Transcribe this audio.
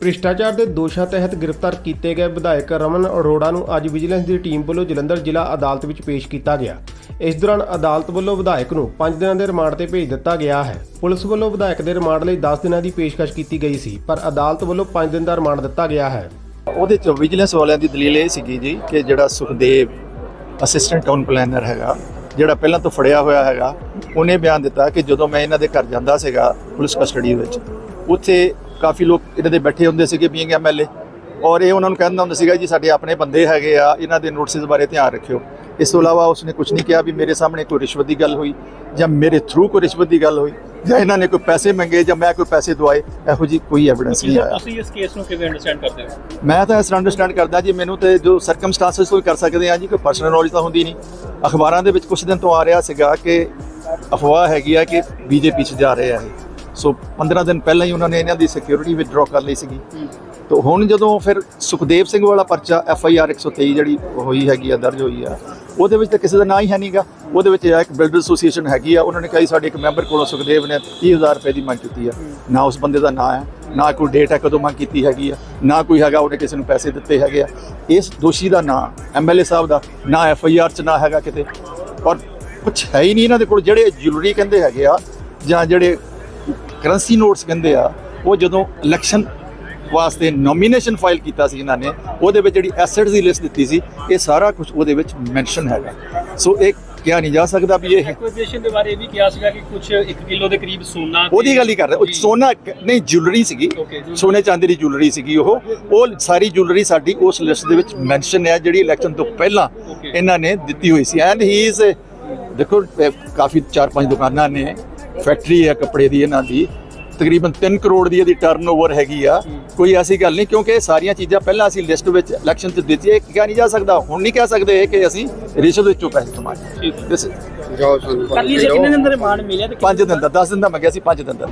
ਭ੍ਰਿਸ਼ਟਾਚਾਰ ਦੇ ਦੋਸ਼ਾਂ ਤਹਿਤ ਗ੍ਰਿਫਤਾਰ ਕੀਤੇ ਗਏ ਵਿਧਾਇਕ ਰਮਨ ਅਰੋੜਾ ਨੂੰ ਅੱਜ ਵਿਜੀਲੈਂਸ ਦੀ ਟੀਮ ਵੱਲੋਂ ਜਲੰਧਰ ਜ਼ਿਲ੍ਹਾ ਅਦਾਲਤ ਵਿੱਚ ਪੇਸ਼ ਕੀਤਾ ਗਿਆ। ਇਸ ਦੌਰਾਨ ਅਦਾਲਤ ਵੱਲੋਂ ਵਿਧਾਇਕ ਨੂੰ 5 ਦਿਨਾਂ ਦੇ ਰਿਮਾਂਡ ਤੇ ਭੇਜ ਦਿੱਤਾ ਗਿਆ ਹੈ। ਪੁਲਿਸ ਵੱਲੋਂ ਵਿਧਾਇਕ ਦੇ ਰਿਮਾਂਡ ਲਈ 10 ਦਿਨਾਂ ਦੀ ਪੇਸ਼ਕਸ਼ ਕੀਤੀ ਗਈ ਸੀ, ਪਰ ਅਦਾਲਤ ਵੱਲੋਂ 5 ਦਿਨ ਦਾ ਰਿਮਾਂਡ ਦਿੱਤਾ ਗਿਆ ਹੈ। ਉਹਦੇ ਚ ਵਿਜੀਲੈਂਸ ਵਾਲਿਆਂ ਦੀ ਦਲੀਲ ਇਹ ਸੀਗੀ ਜੀ ਕਿ ਜਿਹੜਾ ਸੁਖਦੇਵ ਅਸਿਸਟੈਂਟ ਟਾਊਨ ਪਲੈਨਰ ਹੈਗਾ, ਜਿਹੜਾ ਪਹਿਲਾਂ ਤੋਂ ਫੜਿਆ ਹੋਇਆ ਹੈਗਾ, ਉਹਨੇ ਬਿਆਨ ਦਿੱਤਾ ਕਿ ਜਦੋਂ ਮੈਂ ਇਹਨਾਂ ਦੇ ਘਰ ਜਾਂਦਾ ਸੀਗਾ ਪੁਲਿਸ ਕਸਟਡੀ ਵਿੱਚ, ਉੱਥੇ ਕਾਫੀ ਲੋਕ ਇਹਨਾਂ ਦੇ ਬੈਠੇ ਹੁੰਦੇ ਸੀਗੇ ਬੀਇੰਗ ਐਮਐਲਏ ਔਰ ਇਹ ਉਹਨਾਂ ਨੂੰ ਕਹਿੰਦਾ ਹੁੰਦਾ ਸੀਗਾ ਜੀ ਸਾਡੇ ਆਪਣੇ ਬੰਦੇ ਹੈਗੇ ਆ ਇਹਨਾਂ ਦੇ ਨੋਟਿਸ ਬਾਰੇ ਧਿਆਨ ਰੱਖਿਓ। ਇਸ ਤੋਂ ਇਲਾਵਾ ਉਸਨੇ ਕੁਝ ਨਹੀਂ ਕਿਹਾ ਵੀ ਮੇਰੇ ਸਾਹਮਣੇ ਕੋਈ ਰਿਸ਼ਵਤ ਦੀ ਗੱਲ ਹੋਈ ਜਾਂ ਮੇਰੇ ਥਰੂ ਕੋਈ ਰਿਸ਼ਵਤ ਦੀ ਗੱਲ ਹੋਈ ਜਾਂ ਇਹਨਾਂ ਨੇ ਕੋਈ ਪੈਸੇ ਮੰਗੇ ਜਾਂ ਮੈਂ ਕੋਈ ਪੈਸੇ ਦਵਾਏ ਇਹੋ ਜੀ ਕੋਈ ਐਵੀਡੈਂਸ ਨਹੀਂ ਆਇਆ। ਤੁਸੀਂ ਇਸ ਕੇਸ ਨੂੰ ਕਿਵੇਂ ਅੰਡਰਸਟੈਂਡ ਕਰਦੇ ਹੋ? ਮੈਂ ਤਾਂ ਇਸ ਅੰਡਰਸਟੈਂਡ ਕਰਦਾ ਜੀ ਮੈਨੂੰ ਤੇ ਜੋ ਸਰਕਮਸਟੈਂਸਸ ਕੋਈ ਕਰ ਸਕਦੇ ਆ ਜੀ ਕੋਈ ਪਰਸਨਲ ਨੌਲੇਜ ਤਾਂ ਹੁੰਦੀ ਨਹੀਂ। ਅਖਬਾਰਾਂ ਦੇ ਵਿੱਚ ਕੁਝ ਦਿਨ ਤੋਂ ਆ ਰਿਹਾ ਸੀਗਾ ਕਿ ਅਫਵਾਹ ਹੈਗੀ ਆ ਕਿ ਬੀਜੇਪੀ ਚ ਜਾ ਰਹੇ ਆ ਇਹ। ਸੋ 15 ਦਿਨ ਪਹਿਲਾਂ ਹੀ ਉਹਨਾਂ ਨੇ ਇਹਨਾਂ ਦੀ ਸਿਕਿਉਰਿਟੀ ਵਿਦਡਰਾ ਕਰ ਲਈ ਸੀਗੀ। ਤੋ ਹੁਣ ਜਦੋਂ ਫਿਰ ਸੁਖਦੇਵ ਸਿੰਘ ਵਾਲਾ ਪਰਚਾ ਐਫ ਆਈ ਆਰ 123 ਜਿਹੜੀ ਹੋਈ ਹੈਗੀ ਆ, ਦਰਜ ਹੋਈ ਆ, ਉਹਦੇ ਵਿੱਚ ਤਾਂ ਕਿਸੇ ਦਾ ਨਾਂ ਹੀ ਹੈ ਨਹੀਂਗਾ ਉਹਦੇ ਵਿੱਚ ਇੱਕ ਬਿਲਡਰ ਐਸੋਸੀਏਸ਼ਨ ਹੈਗੀ ਆ, ਉਹਨਾਂ ਨੇ ਕਹੀ ਸਾਡੇ ਇੱਕ ਮੈਂਬਰ ਕੋਲੋਂ ਸੁਖਦੇਵ ਨੇ 30000 ਰੁਪਏ ਦੀ ਮੰਗ ਕੀਤੀ ਆ। ਨਾ ਉਸ ਬੰਦੇ ਦਾ ਨਾਂ ਹੈ, ਨਾ ਕੋਈ ਡੇਟ ਹੈ ਕਦੋਂ ਮੰਗ ਕੀਤੀ ਹੈਗੀ ਆ, ਨਾ ਕੋਈ ਹੈਗਾ ਉਹਨੇ ਕਿਸੇ ਨੂੰ ਪੈਸੇ ਦਿੱਤੇ ਹੈਗੇ ਆ। ਇਸ ਦੋਸ਼ੀ ਦਾ ਨਾਂ ਐਮਐਲਏ ਸਾਹਿਬ ਦਾ ਨਾ ਐਫ ਆਈ ਆਰ ਚ ਨਾ ਹੈਗਾ ਕਿਤੇ। ਔਰ ਕੁਛ ਹੈ ਹੀ ਨਹੀਂ ਇਹਨਾਂ ਦੇ ਕੋਲ, ਜਿਹੜੇ ਜੁਲਰੀ ਕਹਿੰਦੇ ਹੈਗੇ ਆ ਜਾਂ ਜਿਹੜੇ ਕਰੰਸੀ ਨੋਟਸ ਕਹਿੰਦੇ ਆ ਉਹ ਜਦੋਂ ਇਲੈਕਸ਼ਨ ਵਾਸਤੇ ਨੋਮੀਨੇਸ਼ਨ ਫਾਈਲ ਕੀਤਾ ਸੀ ਇਹਨਾਂ ਨੇ ਉਹਦੇ ਵਿੱਚ ਜਿਹੜੀ ਐਸੈਟਸ ਦੀ ਲਿਸਟ ਦਿੱਤੀ ਸੀ ਇਹ ਸਾਰਾ ਕੁਝ ਉਹਦੇ ਵਿੱਚ ਮੈਂਸ਼ਨ ਹੈਗਾ ਸੋ ਇਹ ਕਿਹਾ ਨਹੀਂ ਜਾ ਸਕਦਾ ਵੀ ਇਹ ਐਕੁਇਜ਼ੀਸ਼ਨ ਦੇ ਬਾਰੇ ਇਹ ਵੀ ਕਿਹਾ ਸੀਗਾ ਕਿ ਕੁਝ 1 ਕਿਲੋ ਦੇ ਕਰੀਬ ਸੋਨਾ ਉਹਦੀ ਗੱਲ ਹੀ ਕਰ ਰਿਹਾ। ਸੋਨਾ ਨਹੀਂ ਜੁਐਲਰੀ ਸੀਗੀ। ਸੋਨੇ ਚਾਂਦੀ ਦੀ ਜੁਐਲਰੀ ਸੀਗੀ ਉਹ ਉਹ ਸਾਰੀ ਜੁਐਲਰੀ ਸਾਡੀ ਉਸ ਲਿਸਟ ਦੇ ਵਿੱਚ ਮੈਂਸ਼ਨ ਹੈ ਜਿਹੜੀ ਇਲੈਕਸ਼ਨ ਤੋਂ ਪਹਿਲਾਂ। ਇਹਨਾਂ ਨੇ ਦਿੱਤੀ ਹੋਈ ਸੀ ਐਂਡ ਹੀ ਇਜ਼ ਦੇਖੋ ਕਾਫੀ ਚਾਰ ਪੰਜ ਦੁਕਾਨਾਂ ਨੇ ਫੈਕਟਰੀ ਹੈ ਕੱਪੜੇ ਦੀ ਇਹਨਾਂ ਦੀ ਤਕਰੀਬਨ 3 ਕਰੋੜ ਦੀ ਇਹਦੀ ਟਰਨਓਵਰ ਹੈਗੀ ਆ। ਕੋਈ ਐਸੀ ਗੱਲ ਨਹੀਂ ਕਿਉਂਕਿ ਇਹ ਸਾਰੀਆਂ ਚੀਜ਼ਾਂ ਪਹਿਲਾਂ ਅਸੀਂ ਲਿਸਟ ਵਿੱਚ ਇਲੈਕਸ਼ਨ 'ਚ ਦਿੱਤੀ ਇਹ ਕਿਹਾ ਨਹੀਂ ਜਾ ਸਕਦਾ। ਹੁਣ ਨਹੀਂ ਕਹਿ ਸਕਦੇ ਕਿ ਅਸੀਂ ਰਿਸ਼ਵਤ ਵਿੱਚੋਂ ਪੈਸੇ ਕਮਾਏ। This is- ਕੱਲੀ ਕਿੰਨੇ ਦਿਨ ਦੇ ਰਿਮਾਂਡ ਮਿਲਿਆ ਤੇ ਪੰਜ ਦਿਨ ਦਾ 10 ਦਿਨ ਦਾ ਮੰਗਿਆ ਸੀ 5 ਦਿਨ ਦਾ।